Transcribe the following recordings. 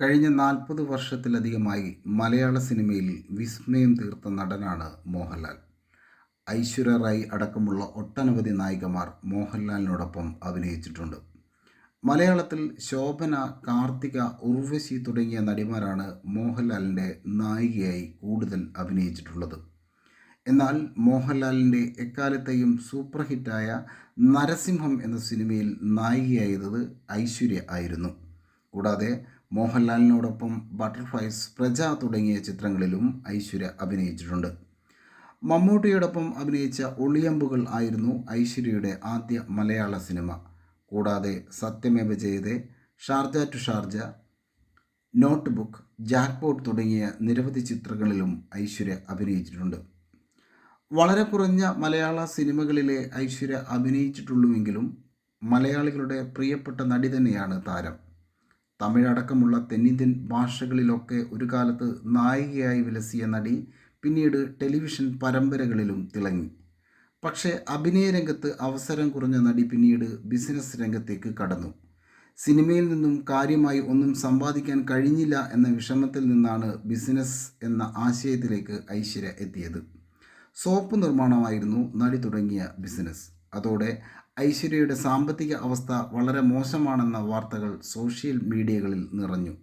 കഴിഞ്ഞ നാൽപ്പത് വർഷത്തിലധികമായി മലയാള സിനിമയിൽ വിസ്മയം തീർത്ത നടനാണ് മോഹൻലാൽ. ഐശ്വര്യ റായ് അടക്കമുള്ള ഒട്ടനവധി നായികമാർ മോഹൻലാലിനോടൊപ്പം അഭിനയിച്ചിട്ടുണ്ട്. മലയാളത്തിൽ ശോഭന കാർത്തിക ഉർവശി തുടങ്ങിയ നടിമാരാണ് മോഹൻലാലിന്റെ നായികയായി കൂടുതൽ അഭിനയിച്ചിട്ടുള്ളത്. എന്നാൽ മോഹൻലാലിന്റെ എക്കാലത്തെയും സൂപ്പർ ഹിറ്റായ നരസിംഹം എന്ന സിനിമയിൽ നായികയായത് ഐശ്വര്യ ആയിരുന്നു. കൂടാതെ മോഹൻലാലിനോടൊപ്പം ബട്ടർഫ്ലൈസ് പ്രജ തുടങ്ങിയ ചിത്രങ്ങളിലും ഐശ്വര്യ അഭിനയിച്ചിട്ടുണ്ട്. മമ്മൂട്ടിയോടൊപ്പം അഭിനയിച്ച ഒളിയമ്പുകൾ ആയിരുന്നു ഐശ്വര്യയുടെ ആദ്യ മലയാള സിനിമ. കൂടാതെ Satyameva Jayate Sharjah to Sharjah notebook jackpot തുടങ്ങിയ നിരവധി ചിത്രങ്ങളിലും ഐശ്വര്യ അഭിനയിച്ചിട്ടുണ്ട്. വളരെ കുറഞ്ഞ മലയാള സിനിമകളിലെ ഐശ്വര്യ അഭിനയിച്ചിട്ടുള്ളുവെങ്കിലും മലയാളികളുടെ പ്രിയപ്പെട്ട നടി തന്നെയാണ് താരം. തമിഴടക്കമുള്ള തെന്നിന്ത്യൻ ഭാഷകളിലൊക്കെ ഒരു കാലത്ത് നായികയായി വിലസിയ നടി പിന്നീട് ടെലിവിഷൻ പരമ്പരകളിലും തിളങ്ങി. പക്ഷേ അഭിനയ രംഗത്ത് അവസരം കുറഞ്ഞ നടി പിന്നീട് ബിസിനസ് രംഗത്തേക്ക് കടന്നു. സിനിമയിൽ നിന്നും കാര്യമായി ഒന്നും സമ്പാദിക്കാൻ കഴിഞ്ഞില്ല എന്ന വിഷമത്തിൽ നിന്നാണ് ബിസിനസ് എന്ന ആശയത്തിലേക്ക് ഐശ്വര്യ എത്തിയത്. സോപ്പ് നിർമ്മാണമായിരുന്നു നടി തുടങ്ങിയ ബിസിനസ്. അതോടെ ഐശ്വര്യയുടെ സാമ്പത്തിക അവസ്ഥ വളരെ മോശമാണെന്ന വാർത്തകൾ സോഷ്യൽ മീഡിയകളിൽ നിറഞ്ഞു.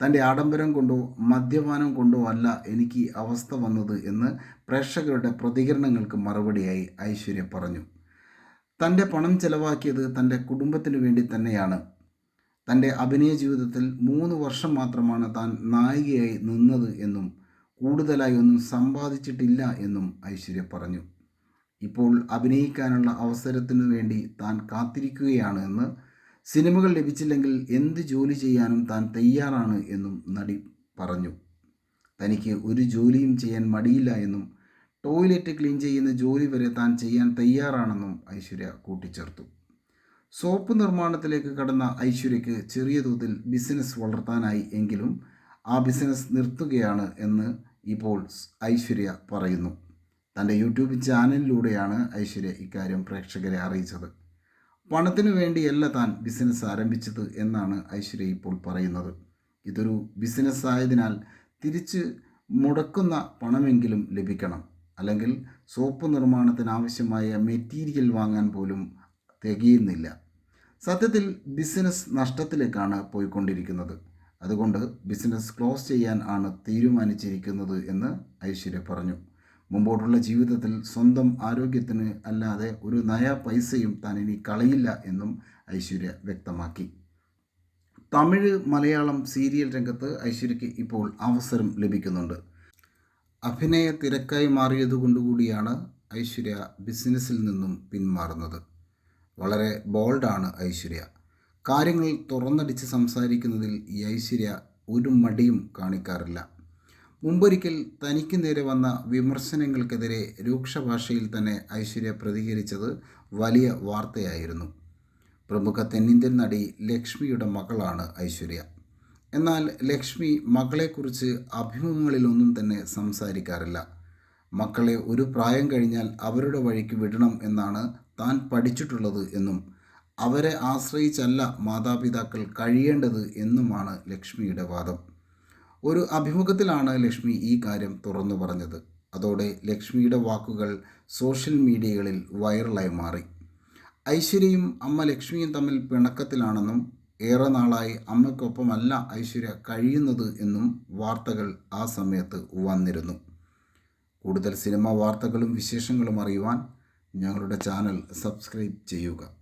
തന്റെ ആഡംബരം കൊണ്ടോ മദ്യപാനം കൊണ്ടോ അല്ല എനിക്ക് അവസ്ഥ വന്നത് എന്ന് പ്രേക്ഷകരുടെ പ്രതികരണങ്ങൾക്ക് മറുപടിയായി ഐശ്വര്യ പറഞ്ഞു. തന്റെ പണം ചെലവാക്കിയത് തന്റെ കുടുംബത്തിന് വേണ്ടി തന്നെയാണ്. തന്റെ അഭിനയ ജീവിതത്തിൽ മൂന്ന് വർഷം മാത്രമാണ് താൻ നായികയായി നിന്നത് എന്നും കൂടുതലായി ഒന്നും സമ്പാദിച്ചിട്ടില്ല എന്നും ഐശ്വര്യ പറഞ്ഞു. ഇപ്പോൾ അഭിനയിക്കാനുള്ള അവസരത്തിനു വേണ്ടി താൻ കാത്തിരിക്കുകയാണ് എന്ന് സിനിമകൾ ലഭിച്ചില്ലെങ്കിൽ എന്ത് ജോലി ചെയ്യാനും താൻ തയ്യാറാണ് എന്നും നടി പറഞ്ഞു. തനിക്ക് ഒരു ജോലിയും ചെയ്യാൻ മടിയില്ല എന്നും ടോയ്ലറ്റ് ക്ലീൻ ചെയ്യുന്ന ജോലി വരെ താൻ ചെയ്യാൻ തയ്യാറാണെന്നും ഐശ്വര്യ കൂട്ടിച്ചേർത്തു. സോപ്പ് നിർമ്മാണത്തിലേക്ക് കടന്ന ഐശ്വര്യയ്ക്ക് ചെറിയ തോതിൽ ബിസിനസ് വളർത്താനായി എങ്കിലും ആ ബിസിനസ് നിർത്തുകയാണ് എന്ന് ഇപ്പോൾ ഐശ്വര്യ പറയുന്നു. തന്റെ യൂട്യൂബ് ചാനലിലൂടെയാണ് ഐശ്വര്യ ഇക്കാര്യം പ്രേക്ഷകരെ അറിയിച്ചത്. പണത്തിനു വേണ്ടിയല്ല താൻ ബിസിനസ് ആരംഭിച്ചത് എന്നാണ് ഐശ്വര്യ ഇപ്പോൾ പറയുന്നത്. ഇതൊരു ബിസിനസ് ആയതിനാൽ തിരിച്ച് മുടക്കുന്ന പണമെങ്കിലും ലഭിക്കണം. അല്ലെങ്കിൽ സോപ്പ് നിർമ്മാണത്തിന് ആവശ്യമായ മെറ്റീരിയൽ വാങ്ങാൻ പോലും തികയുന്നില്ല. സത്യത്തിൽ ബിസിനസ് നഷ്ടത്തിലേക്കാണ് പോയിക്കൊണ്ടിരിക്കുന്നത്. അതുകൊണ്ട് ബിസിനസ് ക്ലോസ് ചെയ്യാൻ ആണ് തീരുമാനിച്ചിരിക്കുന്നത് എന്ന് ഐശ്വര്യ പറഞ്ഞു. മുമ്പോട്ടുള്ള ജീവിതത്തിൽ സ്വന്തം ആരോഗ്യത്തിന് അല്ലാതെ ഒരു നയ പൈസയും താൻ ഇനി കളയില്ല എന്നും ഐശ്വര്യ വ്യക്തമാക്കി. തമിഴ് മലയാളം സീരിയൽ രംഗത്ത് ഐശ്വര്യയ്ക്ക് ഇപ്പോൾ അവസരം ലഭിക്കുന്നുണ്ട്. അഭിനയ തിരക്കായി മാറിയതുകൊണ്ടുകൂടിയാണ് ഐശ്വര്യ ബിസിനസ്സിൽ നിന്നും പിന്മാറുന്നത്. വളരെ ബോൾഡാണ് ഐശ്വര്യ. കാര്യങ്ങൾ തുറന്നടിച്ച് സംസാരിക്കുന്നതിൽ ഈ ഐശ്വര്യ ഒരു മടിയും കാണിക്കാറില്ല. മുമ്പൊരിക്കൽ തനിക്ക് നേരെ വന്ന വിമർശനങ്ങൾക്കെതിരെ രൂക്ഷ ഭാഷയിൽ തന്നെ ഐശ്വര്യ പ്രതികരിച്ചത് വലിയ വാർത്തയായിരുന്നു. പ്രമുഖ തെന്നിന്ത്യൻ നടി ലക്ഷ്മിയുടെ മകളാണ് ഐശ്വര്യ. എന്നാൽ ലക്ഷ്മി മകളെക്കുറിച്ച് അഭിമുഖങ്ങളിലൊന്നും തന്നെ സംസാരിക്കാറില്ല. മക്കളെ ഒരു പ്രായം കഴിഞ്ഞാൽ അവരുടെ വഴിക്ക് വിടണം എന്നാണ് താൻ പഠിച്ചിട്ടുള്ളത് എന്നും അവരെ ആശ്രയിച്ചല്ല മാതാപിതാക്കൾ കഴിയേണ്ടത് എന്നുമാണ് ലക്ഷ്മിയുടെ വാദം. ഒരു അഭിമുഖത്തിലാണ് ലക്ഷ്മി ഈ കാര്യം തുറന്നു പറഞ്ഞത്. അതോടെ ലക്ഷ്മിയുടെ വാക്കുകൾ സോഷ്യൽ മീഡിയകളിൽ വൈറലായി മാറി. ഐശ്വര്യയും അമ്മ ലക്ഷ്മിയും തമ്മിൽ പിണക്കത്തിലാണെന്നും ഏറെ നാളായി അമ്മയ്ക്കൊപ്പമല്ല ഐശ്വര്യ കഴിയുന്നത് എന്നും വാർത്തകൾ ആ സമയത്ത് വന്നിരുന്നു. കൂടുതൽ സിനിമാ വാർത്തകളും വിശേഷങ്ങളും അറിയുവാൻ ഞങ്ങളുടെ ചാനൽ സബ്സ്ക്രൈബ് ചെയ്യുക.